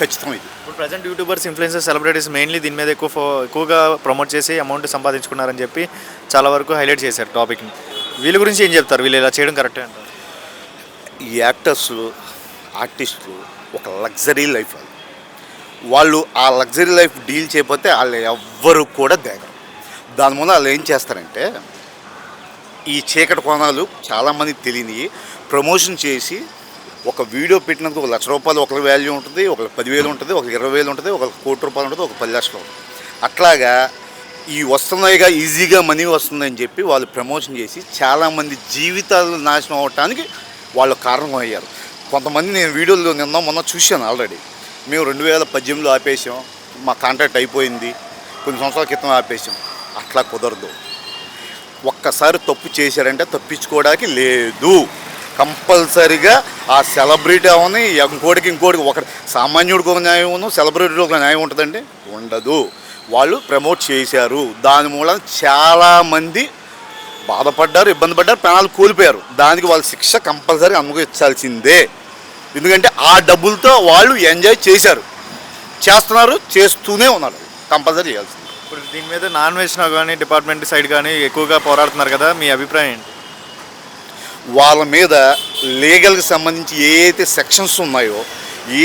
ఖచ్చితం ఇది. ఇప్పుడు present YouTubers influencers celebrities mainly దీని మీద ఎక్కువ ఫో ఎక్కువగా ప్రమోట్ చేసి అమౌంట్ సంపాదించుకున్నారని చెప్పి చాలా వరకు హైలైట్ చేశారు టాపిక్ని వీళ్ళ గురించి ఏం చెప్తారు? వీళ్ళు ఇలా చేయడం కరెక్టే అంటారు? ఈ యాక్టర్స్ ఆర్టిస్టులు ఒక లగ్జరీ లైఫ్ అది వాళ్ళు ఆ లగ్జరీ లైఫ్ డీల్ చేయకపోతే వాళ్ళు ఎవ్వరు కూడా దేగరు. దాని ముందు వాళ్ళు ఏం చేస్తారంటే ఈ చీకటి కోణాలు చాలామంది తెలియని ప్రమోషన్ చేసి ఒక వీడియో పెట్టినందుకు ఒక లక్ష రూపాయలు ఒకరి వాల్యూ ఉంటుంది ఒకరికి పదివేలు ఉంటుంది ఒక ఇరవై వేలు ఉంటుంది ఒక కోటి రూపాయలు ఉంటుంది ఒక పది లక్షలు ఉంటుంది. అట్లాగా ఈ వస్తున్నాయిగా ఈజీగా మనీ వస్తుందని చెప్పి వాళ్ళు ప్రమోషన్ చేసి చాలామంది జీవితాలు నాశనం అవటానికి వాళ్ళు కారణం అయ్యారు కొంతమంది నేను వీడియోలో నిన్న మొన్న చూశాను ఆల్రెడీ మేము రెండు వేల పద్దెనిమిదిలో ఆపేసాం మా కాంట్రాక్ట్ అయిపోయింది కొన్ని సంవత్సరాల క్రితం ఆపేసాం అట్లా కుదరదు. ఒక్కసారి తప్పు చేశారంటే తప్పించుకోవడానికి లేదు. కంపల్సరిగా ఆ సెలబ్రిటీ అవని ఇంకోటికి ఇంకోటికి ఒక సామాన్యుడికి ఒక న్యాయం ఉంది సెలబ్రిటీకి ఒక న్యాయం ఉంటుందండి? ఉండదు. వాళ్ళు ప్రమోట్ చేశారు. దాని మూలం చాలామంది బాధపడ్డారు ఇబ్బంది పడ్డారు ప్రాణాలు కోల్పోయారు. దానికి వాళ్ళ శిక్ష కంపల్సరీ అనుభవించాల్సిందే ఎందుకంటే ఆ డబ్బులతో వాళ్ళు ఎంజాయ్ చేశారు. చేస్తున్నారు చేస్తూనే ఉన్నారు. కంపల్సరీ చేయాల్సింది. ఇప్పుడు దీని మీద నాన్ వెజ్ కానీ డిపార్ట్మెంట్ సైడ్ కానీ ఎక్కువగా పోరాడుతున్నారు కదా మీ అభిప్రాయం ఏంటి? వాళ్ళ మీద లీగల్కి సంబంధించి ఏ అయితే సెక్షన్స్ ఉన్నాయో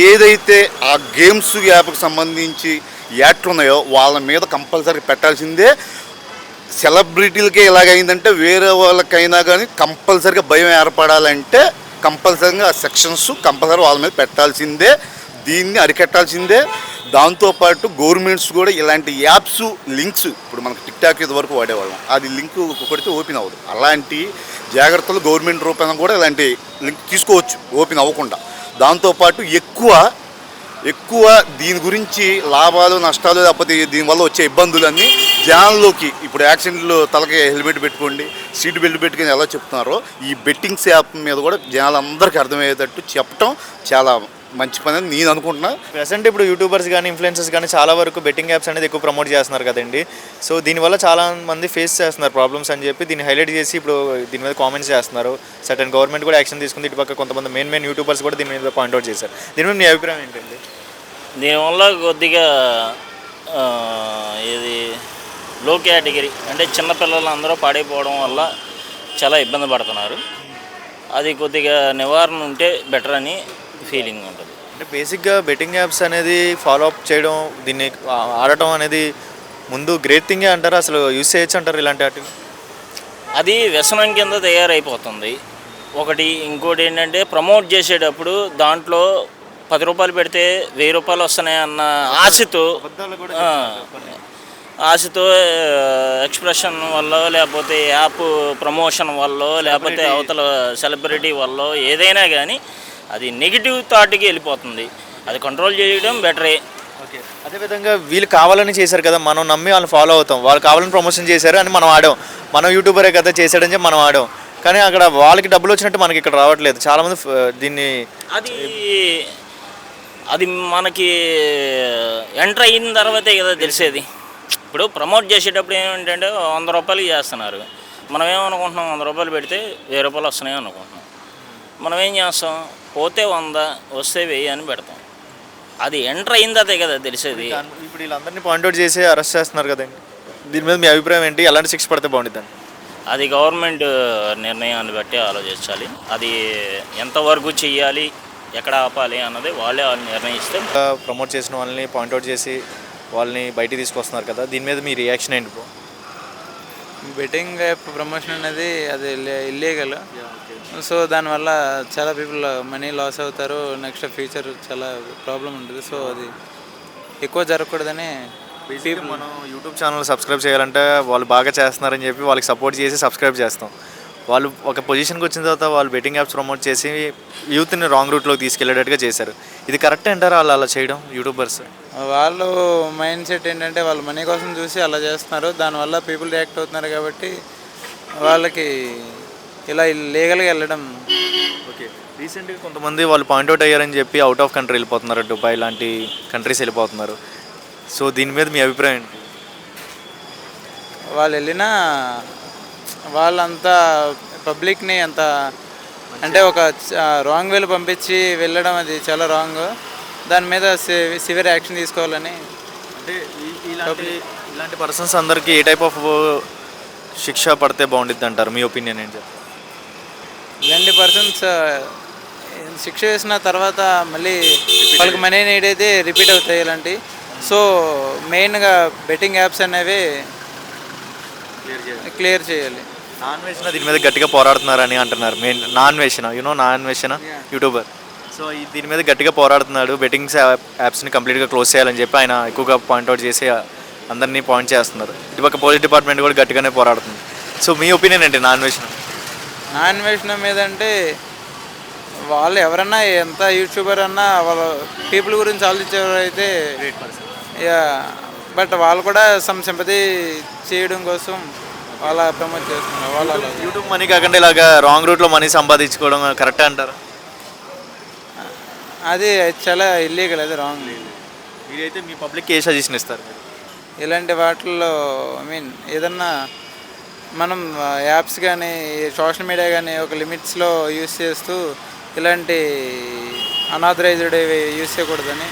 ఏదైతే ఆ గేమ్స్ యాప్కి సంబంధించి యాక్ట్లు ఉన్నాయో వాళ్ళ మీద కంపల్సరీ పెట్టాల్సిందే. సెలబ్రిటీలకే ఎలాగైందంటే వేరే వాళ్ళకైనా కానీ కంపల్సరీగా భయం ఏర్పడాలంటే కంపల్సరీగా ఆ సెక్షన్స్ కంపల్సరీ వాళ్ళ మీద పెట్టాల్సిందే. దీన్ని అరికట్టాల్సిందే. దాంతోపాటు గవర్నమెంట్స్ కూడా ఇలాంటి యాప్స్ లింక్స్ ఇప్పుడు మనకు టిక్ టాక్ ఇది వరకు వాడేవాళ్ళం. అది లింక్ కొడితే ఓపెన్ అవ్వదు. అలాంటి జాగ్రత్తలు గవర్నమెంట్ రూపంలో కూడా ఇలాంటి లింక్ తీసుకోవచ్చు ఓపెన్ అవ్వకుండా. దాంతోపాటు ఎక్కువ ఎక్కువ దీని గురించి లాభాలు నష్టాలు లేకపోతే దీనివల్ల వచ్చే ఇబ్బందులన్నీ జనాల్లోకి ఇప్పుడు యాక్సిడెంట్లు తలకి హెల్మెట్ పెట్టుకోండి సీట్ బెల్ట్ పెట్టుకొని ఎలా చెప్తున్నారో ఈ బెట్టింగ్స్ యాప్ మీద కూడా జనాలందరికీ అర్థమయ్యేటట్టు చెప్పటం చాలా మంచి పని అని నేను అనుకుంటున్నా. ప్రెసెంట్ ఇప్పుడు యూట్యూబర్స్ కానీ ఇన్ఫ్లుయెన్సర్స్ కానీ చాలా వరకు బెట్టింగ్ యాప్స్ అనేది ఎక్కువ ప్రమోట్ చేస్తున్నారు కదండి. సో దీనివల్ల చాలా మంది ఫేస్ చేస్తున్నారు ప్రాబ్లమ్స్ అని చెప్పి దీన్ని హైలైట్ చేసి ఇప్పుడు దీని మీద కామెంట్స్ చేస్తున్నారు. సర్టన్ గవర్నమెంట్ కూడా యాక్షన్ తీసుకుంది. ఇటు పక్క కొంతమంది మెయిన్ మెయిన్ యూట్యూబర్స్ కూడా దీని మీద పాయింట్అవుట్ చేశారు. దీని మీద మీ అభిప్రాయం ఏంటండి? దీనివల్ల కొద్దిగా ఇది లో కేటగిరీ అంటే చిన్నపిల్లలు అందరూ పాడైపోవడం వల్ల చాలా ఇబ్బంది పడుతున్నారు. అది కొద్దిగా నివారణ ఉంటే బెటర్ అని ఫీలింగ్ ఉంటుంది అంటే బేసిక్గా బెట్టింగ్ యాప్స్ అనేది ఫాలో అప్ చేయడం దీన్ని ఆడటం అనేది ముందు గ్రేట్ థింగే అంటారు? అసలు యూస్ చేయొచ్చు అంటారు ఇలాంటి వాటిని? అది వ్యసనం కింద తయారైపోతుంది. ఒకటి ఇంకోటి ఏంటంటే ప్రమోట్ చేసేటప్పుడు దాంట్లో పది రూపాయలు పెడితే వెయ్యి రూపాయలు వస్తున్నాయి అన్న ఆశతో ఆశతో ఎక్స్ప్రెషన్ వల్ల లేకపోతే యాప్ ప్రమోషన్ వల్ల లేకపోతే అవతల సెలబ్రిటీ వల్ల ఏదైనా కానీ అది నెగిటివ్ థాట్కి వెళ్ళిపోతుంది. అది కంట్రోల్ చేయడం బెటరే ఓకే. అదేవిధంగా వీళ్ళు కావాలని చేశారు కదా మనం నమ్మి వాళ్ళని ఫాలో అవుతాం. వాళ్ళు కావాలని ప్రమోషన్ చేశారు అని మనం ఆడాం. మనం యూట్యూబరే కదా చేశాడని చెప్పి మనం ఆడాం. కానీ అక్కడ వాళ్ళకి డబ్బులు వచ్చినట్టు మనకి ఇక్కడ రావట్లేదు. చాలామంది దీన్ని అది అది మనకి ఎంటర్ అయిన తర్వాతే కదా తెలిసేది. ఇప్పుడు ప్రమోట్ చేసేటప్పుడు ఏమిటంటే వంద రూపాయలు చేస్తున్నారు. మనం ఏమనుకుంటున్నాం? వంద రూపాయలు పెడితే వెయ్యి రూపాయలు వస్తున్నాయి అనుకుంటున్నాం. మనం ఏం చేస్తాం? పోతే వంద వస్తే వెయ్యి అని పెడతాం. అది ఎంటర్ తర్వాతే కదా తెలిసేది. ఇప్పుడు వీళ్ళందరినీ పాయింట్అవుట్ చేసి అరెస్ట్ చేస్తున్నారు కదండి. దీని మీద మీ అభిప్రాయం ఏంటి? ఎలాంటి శిక్ష పడితే బాగుంటుంది అది గవర్నమెంట్ నిర్ణయాన్ని బట్టి ఆలోచించాలి. అది ఎంతవరకు చెయ్యాలి ఎక్కడ ఆపాలి అన్నది వాళ్ళే నిర్ణయిస్తే ప్రమోట్ చేసిన వాళ్ళని పాయింట్అవుట్ చేసి వాళ్ళని బయటికి తీసుకొస్తున్నారు కదా దీని మీద మీ రియాక్షన్ ఏంటి బ్రో బెట్టింగ్ యాప్ ప్రమోషన్ అనేది అది ఇల్లీగల్ సో దానివల్ల చాలా పీపుల్ మనీ లాస్ అవుతారు నెక్స్ట్ ఫ్యూచర్ చాలా ప్రాబ్లం ఉంటుంది. సో అది ఎక్కువ జరగకూడదని మనం యూట్యూబ్ ఛానల్ సబ్స్క్రైబ్ చేయాలంటే వాళ్ళు బాగా చేస్తున్నారని చెప్పి వాళ్ళకి సపోర్ట్ చేసి సబ్స్క్రైబ్ చేస్తాం. వాళ్ళు ఒక పొజిషన్కి వచ్చిన తర్వాత వాళ్ళు బెట్టింగ్ యాప్స్ ప్రమోట్ చేసి యూత్ని రాంగ్ రూట్లోకి తీసుకెళ్ళేటట్టుగా చేశారు. ఇది కరెక్ట్ అంటారా వాళ్ళు అలా చేయడం యూట్యూబర్స్ వాళ్ళు మైండ్ సెట్ ఏంటంటే వాళ్ళు మనీ కోసం చూసి అలా చేస్తున్నారు. దానివల్ల పీపుల్ రియాక్ట్ అవుతున్నారు కాబట్టి వాళ్ళకి ఇలా లీగల్గా వెళ్ళడం. ఓకే. రీసెంట్గా కొంతమంది వాళ్ళు పాయింట్అవుట్ అయ్యారని చెప్పి అవుట్ ఆఫ్ కంట్రీ వెళ్ళిపోతున్నారు. దుబాయ్ లాంటి కంట్రీస్ వెళ్ళిపోతున్నారు. సో దీని మీద మీ అభిప్రాయం ఏంటి? వాళ్ళు వెళ్ళినా వాళ్ళంతా పబ్లిక్ని అంత అంటే ఒక రాంగ్ వేలు పంపించి వెళ్ళడం అది చాలా రాంగ్. దాని మీద సివియర్ యాక్షన్ తీసుకోవాలని అంటే ఇలాంటి ఇలాంటి పర్సన్స్ అందరికీ ఏ టైప్ ఆఫ్ శిక్ష పడితే బాగుండిద్ది అంటారు? మీ ఒపీనియన్ ఏంటి? ఇలాంటి పర్సన్స్ శిక్ష వేసిన తర్వాత మళ్ళీ వాళ్ళకి మనీ నీడ్ అయితే రిపీట్ అవుతాయి ఇలాంటి. సో మెయిన్గా బెట్టింగ్ యాప్స్ అనేవి క్లియర్ చేయాలి. నాన్ వేసిన దీని మీద గట్టిగా పోరాడుతున్నారని అంటున్నారు మెయిన్ నాన్ వేసిన యూనో నాన్ వేసిన యూట్యూబర్. సో ఈ దీని మీద గట్టిగా పోరాడుతున్నాడు. బెట్టింగ్స్ యాప్స్ని కంప్లీట్గా క్లోజ్ చేయాలని చెప్పి ఆయన ఎక్కువగా పాయింట్అవుట్ చేసి అందరినీ పాయింట్ చేస్తున్నారు. ఇటుపక్క పోలీస్ డిపార్ట్మెంట్ కూడా గట్టిగానే పోరాడుతుంది. సో మీ ఒపీనియన్ ఏంటి? నాన్ వేసిన నాన్ వేషణం మీద అంటే వాళ్ళు ఎవరన్నా ఎంత యూట్యూబర్ అన్నా వాళ్ళ పీపుల్ గురించి ఆలోచించేవారు అయితే యా బట్ వాళ్ళు కూడా సమ్ సింపతి చేయడం కోసం వాళ్ళ ప్రమోట్ చేస్తున్నారు. వాళ్ళు యూట్యూబ్ మనీ కాకుండా ఇలాగా రాంగ్ రూట్లో మనీ సంపాదించుకోవడం కరెక్టే అంటారు? అది చాలా ఇల్లీగల్ అది రాంగ్ మీరైతే మీ పబ్లిక్ ఏ సజెషన్ ఇస్తారు మీరు? ఇలాంటి వాటిల్లో ఐ మీన్ ఏదన్నా మనం యాప్స్ కానీ సోషల్ మీడియా కానీ ఒక లిమిట్స్లో యూస్ చేస్తూ ఇలాంటి అనాథరైజ్డ్ యూస్ చేయకూడదని